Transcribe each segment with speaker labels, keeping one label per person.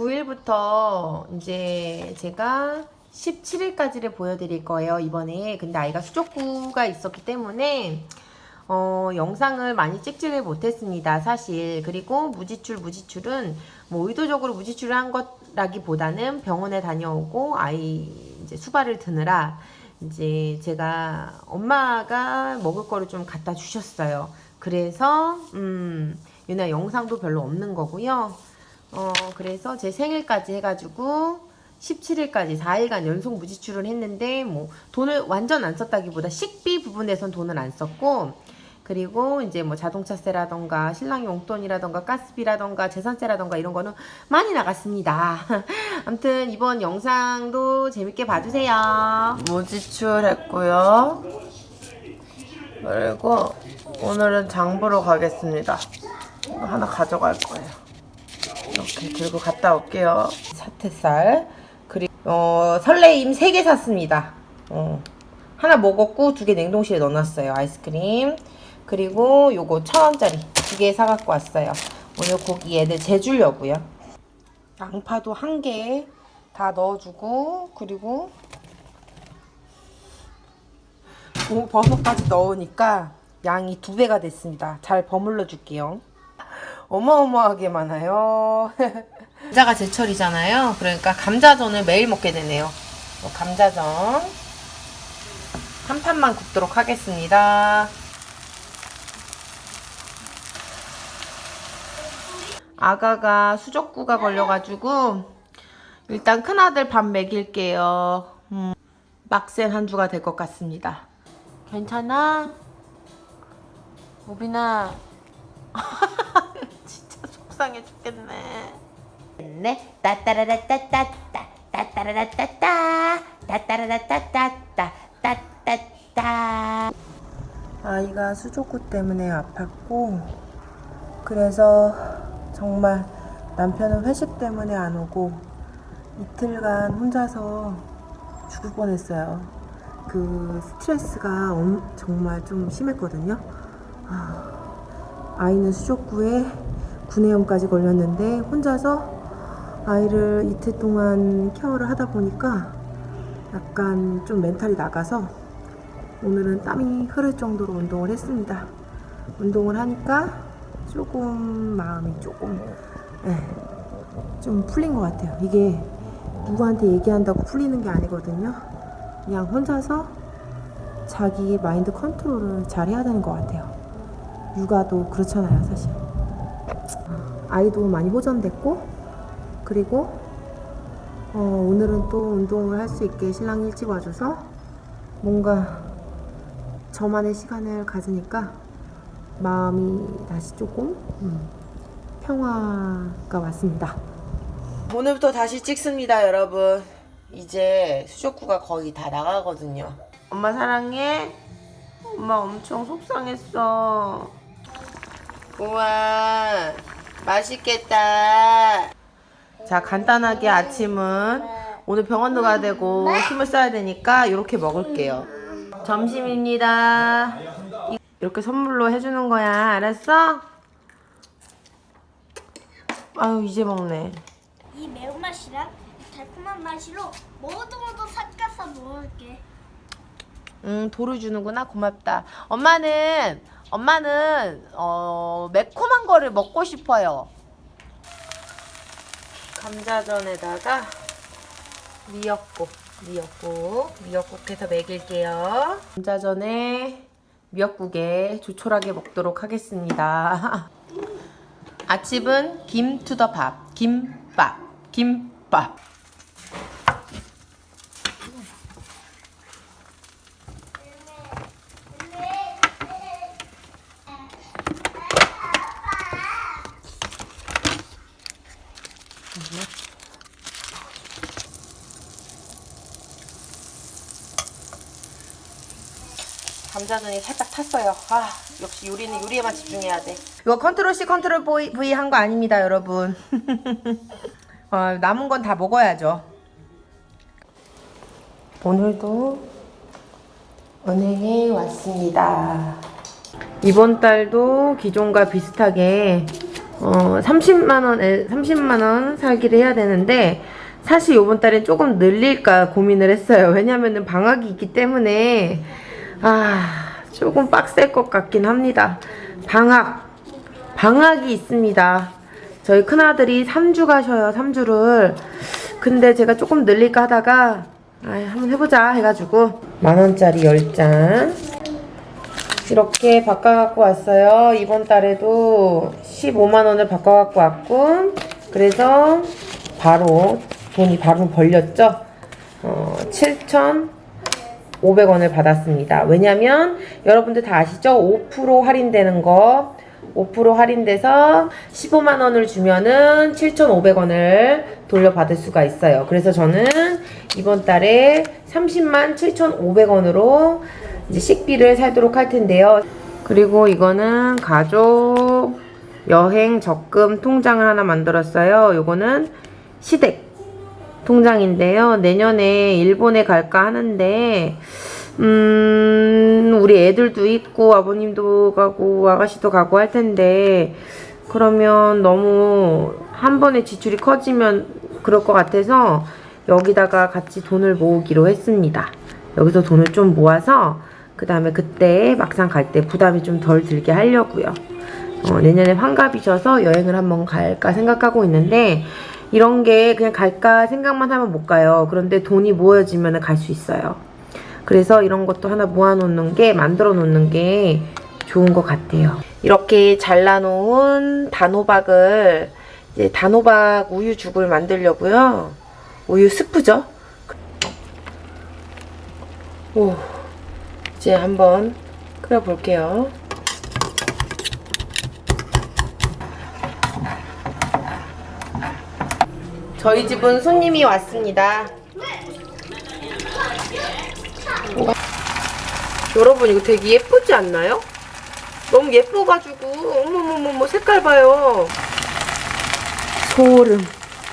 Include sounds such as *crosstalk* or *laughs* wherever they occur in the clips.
Speaker 1: 9일부터 이제 제가 17일까지를 보여드릴 거예요, 이번에. 근데 아이가 수족구가 있었기 때문에, 어, 영상을 많이 찍지를 못했습니다, 사실. 그리고 무지출, 무지출은 뭐 의도적으로 무지출을 한 것라기보다는 병원에 다녀오고 아이 이제 수발을 드느라 이제 제가 엄마가 먹을 거를 좀 갖다 주셨어요. 그래서, 음, 유나 영상도 별로 없는 거고요. 어, 그래서 제 생일까지 해가지고 17일까지 4일간 연속 무지출을 했는데 뭐 돈을 완전 안 썼다기보다 식비 부분에선 돈을 안 썼고 그리고 이제 뭐 자동차세라던가 신랑 용돈이라던가 가스비라던가 재산세라던가 이런 거는 많이 나갔습니다. *laughs* 아무튼 이번 영상도 재밌게 봐주세요. 무지출 했고요. 그리고 오늘은 장 보러 가겠습니다. 하나 가져갈 거예요. 이렇게 들고 갔다 올게요. 사태살 그리고 어, 설레임 3개 샀습니다. 어, 하나 먹었고 두 개 냉동실에 넣어놨어요. 아이스크림 그리고 요거 천 원짜리 두 개 사갖고 왔어요. 오늘 고기 애들 재주려고요. 양파도 한 개 다 넣어주고 그리고 오, 버섯까지 넣으니까 양이 두 배가 됐습니다. 잘 버물러 줄게요. 어마어마하게 많아요. *laughs* 감자가 제철이잖아요. 그러니까 감자전을 매일 먹게 되네요. 어, 감자전 한 판만 굽도록 하겠습니다. 아가가 수족구가 걸려가지고 일단 큰아들 밥 먹일게요. 음, 막센 한 주가 될 것 같습니다. 괜찮아? 오빈아 *laughs* 속상해 죽겠네. 네, 따따라라따따따, 따따라라따따, 따따라라따따따, 따따따. 아이가 수족구 때문에 아팠고, 그래서 정말 남편은 회식 때문에 안 오고 이틀간 혼자서 죽을 뻔했어요. 그 스트레스가 엄- 정말 좀 심했거든요. 아이는 수족구에 구내염까지 걸렸는데 혼자서 아이를 이틀 동안 케어를 하다 보니까 약간 좀 멘탈이 나가서 오늘은 땀이 흐를 정도로 운동을 했습니다. 운동을 하니까 조금 마음이 조금 예, 좀 풀린 것 같아요. 이게 누구한테 얘기한다고 풀리는 게 아니거든요. 그냥 혼자서 자기 마인드 컨트롤을 잘 해야 되는 것 같아요. 육아도 그렇잖아요, 사실. 아이도 많이 호전됐고, 그리고, 어, 오늘은 또 운동을 할 수 있게 신랑이 일찍 와줘서 뭔가 저만의 시간을 가지니까 마음이 다시 조금 음, 평화가 왔습니다. 오늘부터 다시 찍습니다, 여러분. 이제 수족구가 거의 다 나가거든요. 엄마 사랑해. 엄마 엄청 속상했어. 우와, 맛있겠다. 자, 간단하게 아침은 오늘 병원도 가야 되고 힘을 써야 되니까 이렇게 먹을게요. 점심입니다. 이- 이렇게 선물로 해주는 거야. 알았어? 아유, 이제 먹네.
Speaker 2: 이 매운맛이랑 이 달콤한 맛으로 모두 모두 섞어서 먹을게.
Speaker 1: 응, 돌을 주는구나. 고맙다. 엄마는, 엄마는, 어, 매콤한 거를 먹고 싶어요. 감자전에다가 미역국, 미역국, 미역국 해서 먹일게요. 감자전에 미역국에 조촐하게 먹도록 하겠습니다. *laughs* 아침은 김 투더 밥, 김밥, 김밥. 감자전이 살짝 탔어요. 아, 역시 요리는 요리에만 집중해야 돼. 이거 컨트롤 C, 컨트롤 V, 한 거 아닙니다, 여러분. *laughs* 어, 남은 건 다 먹어야죠. 오늘도 은행에 왔습니다. 이번 달도 기존과 비슷하게 어, 30만 원에 30만 원 살기를 해야 되는데 사실 이번 달에 조금 늘릴까 고민을 했어요. 왜냐면은 방학이 있기 때문에 아 조금 빡셀 것 같긴 합니다. 방학 방학이 있습니다. 저희 큰아들이 3주 가셔요. 3주를. 근데 제가 조금 늘릴까 하다가 아, 한번 해보자 해가지고 만원짜리 10장 이렇게 바꿔갖고 왔어요. 이번 달에도 15만원을 바꿔갖고 왔고 그래서 바로 돈이 바로 벌렸죠. 어, 7,500원을 받았습니다. 왜냐면 여러분들 다 아시죠? 5% 할인되는 거 5% 할인돼서 15만 원을 주면은 7,500원을 돌려받을 수가 있어요. 그래서 저는 이번 달에 30만 7,500원으로 이제 식비를 살도록 할 텐데요. 그리고 이거는 가족 여행 적금 통장을 하나 만들었어요. 요거는 시댁 통장인데요. 내년에 일본에 갈까 하는데 음, 우리 애들도 있고 아버님도 가고 아가씨도 가고 할 텐데 그러면 너무 한 번에 지출이 커지면 그럴 것 같아서 여기다가 같이 돈을 모으기로 했습니다. 여기서 돈을 좀 모아서 그 다음에 그때 막상 갈 때 부담이 좀 덜 들게 하려고요. 어, 내년에 환갑이셔서 여행을 한번 갈까 생각하고 있는데 이런 게 그냥 갈까 생각만 하면 못 가요. 그런데 돈이 모여지면 갈 수 있어요. 그래서 이런 것도 하나 모아놓는 게 만들어 놓는 게 좋은 것 같아요. 이렇게 잘라놓은 단호박을 이제 단호박 우유죽을 만들려고요. 우유 스프죠. 오, 이제 한번 끓여 볼게요. 저희 집은 손님이 왔습니다. 여러분 이거 되게 예쁘지 않나요? 너무 예뻐가지고 어머머머머 색깔 봐요. 소름.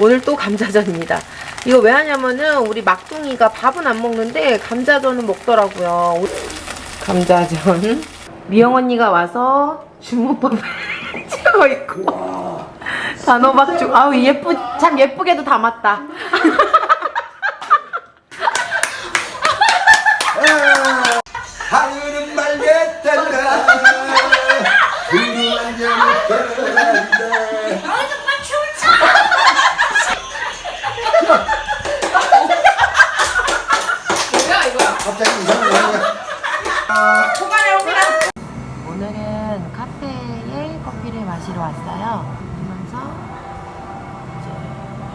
Speaker 1: 오늘 또 감자전입니다. 이거 왜 하냐면은 우리 막둥이가 밥은 안 먹는데 감자전은 먹더라고요. 감자전. 미영 언니가 와서 주먹밥을 찍어 *laughs* 있고 단호박죽. 아우 예쁘 참 예쁘게도 담았다.
Speaker 3: 하늘은. 갑자기 이상한
Speaker 1: 오늘은 카페에 커피를 마시러 왔어요.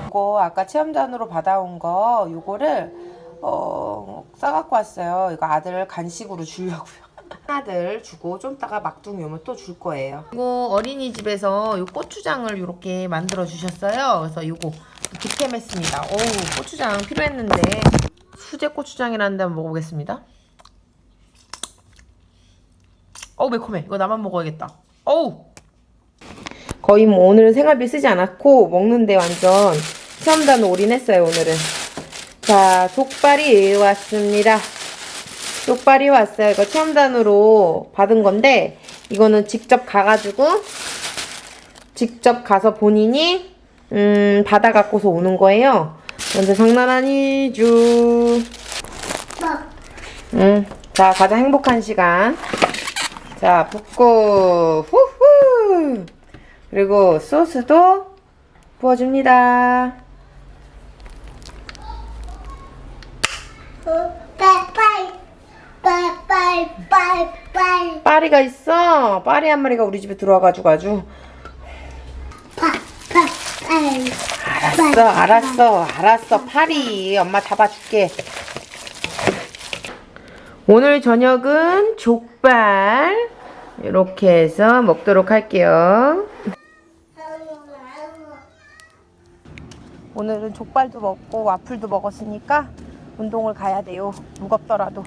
Speaker 1: 이거 아까 체험단으로 받아온 거 요거를 어 싸갖고 왔어요. 이거 아들 간식으로 주려고요. *laughs* 아들 주고 좀 따가 막둥이 오면 또 줄 거예요. 이거 어린이집에서 요 고추장을 이렇게 만들어 주셨어요. 그래서 요거 득템했습니다. 어우 고추장 필요했는데 수제 고추장이라는데 한번 먹어보겠습니다. 어우 매콤해. 이거 나만 먹어야겠다. 어우. 거의 뭐 오늘은 생활비 쓰지 않았고 먹는데 완전 체험단 올인했어요 오늘은. 자 족발이 왔습니다. 족발이 왔어요. 이거 체험단으로 받은 건데 이거는 직접 가가지고 직접 가서 본인이 음 받아 갖고서 오는 거예요. 완전 장난 아니죠. 음, 자 가장 행복한 시간. 자, 붓고, 후후! 그리고 소스도 부어줍니다. 파리가 있어. 파리 한 마리가 우리 집에 들어와가지고 아주. 알았어, 알았어, 알았어. 파리. 엄마 잡아줄게. 오늘 저녁은 족발. 이렇게 해서 먹도록 할게요. 오늘은 족발도 먹고 와플도 먹었으니까 운동을 가야 돼요. 무겁더라도.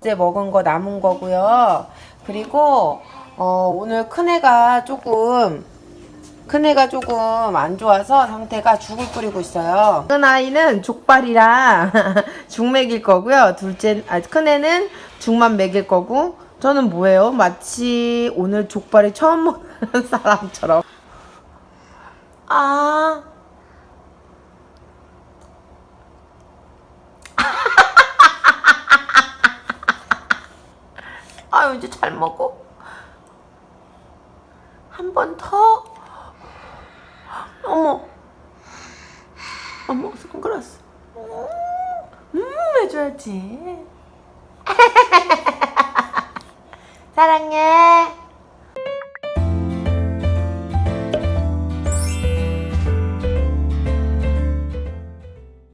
Speaker 1: 어제 먹은 거 남은 거고요. 그리고 어, 오늘 큰애가 조금 큰애가 조금 안 좋아서 상태가 죽을 끓이고 있어요. 큰 아이는 족발이랑 *laughs* 죽 먹일 거고요. 둘째, 아, 큰애는 죽만 먹일 거고 저는 뭐예요? 마치 오늘 족발이 처음 먹는 *laughs* 사람처럼 아. 아유, 이제 잘 먹어. 한 번 더. 어머. 어머, 손그렸어. 음, 해줘야지. *laughs* 사랑해.